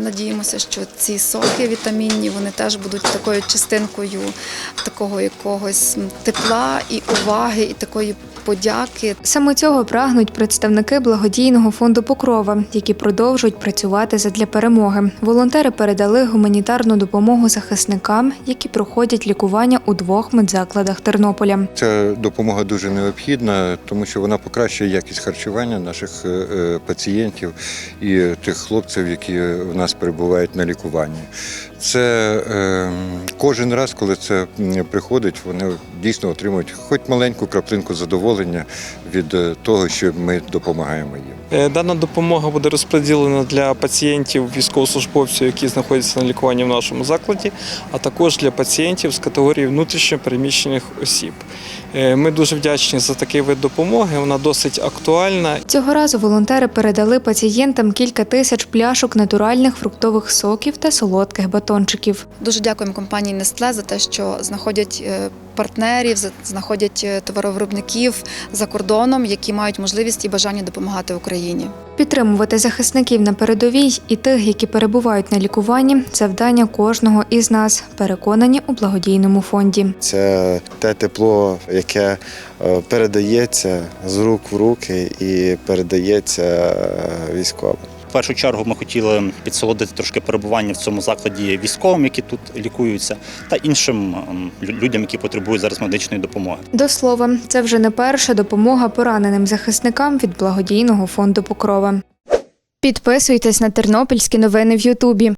надіємося, що ці соки вітамінні вони теж будуть такою частинкою такого якогось тепла і уваги, і такої подяки. Саме цього прагнуть представники благодійного фонду Покрова, які продовжують працювати задля перемоги. Волонтери передали гуманітарну допомогу захисникам, які проходять лікування у двох медзакладах Тернополя. Ця допомога дуже необхідна, тому що вона покращує якість харчування наших е, е, пацієнтів і тих хлопців, які в нас перебувають на лікуванні. Це е, кожен раз, коли це приходить, вони дійсно отримують хоч маленьку краплинку задоволення від е, того, що ми допомагаємо їм. Е, Дана допомога буде розподілена для пацієнтів, військовослужбовців, які знаходяться на лікуванні в нашому закладі, а також для пацієнтів з категорії внутрішньо переміщених осіб. Е, Ми дуже вдячні за такий вид допомоги. Вона досить актуальна Цього разу волонтери передали пацієнтам кілька тисяч пляшок натуральних фруктових соків та солодких батончиків. Дуже дякуємо компанії Nestle за те, що знаходять е, партнерів, знаходять е, товаровиробників за кордоном, які мають можливість і бажання допомагати Україні. Підтримувати захисників на передовій і тих, які перебувають на лікуванні, завдання кожного із нас, переконані у благодійному фонді. Це те тепло, яке е, передається з рук в руки і передається е, військовим. В першу чергу ми хотіли підсолодити трошки перебування в цьому закладі військовим, які тут лікуються, та іншим ем, людям, які потребують зараз медичної допомоги. До слова, це вже не перша допомога пораненим захисникам від благодійного фонду Покрова. Підписуйтесь на тернопільські новини в Ютубі.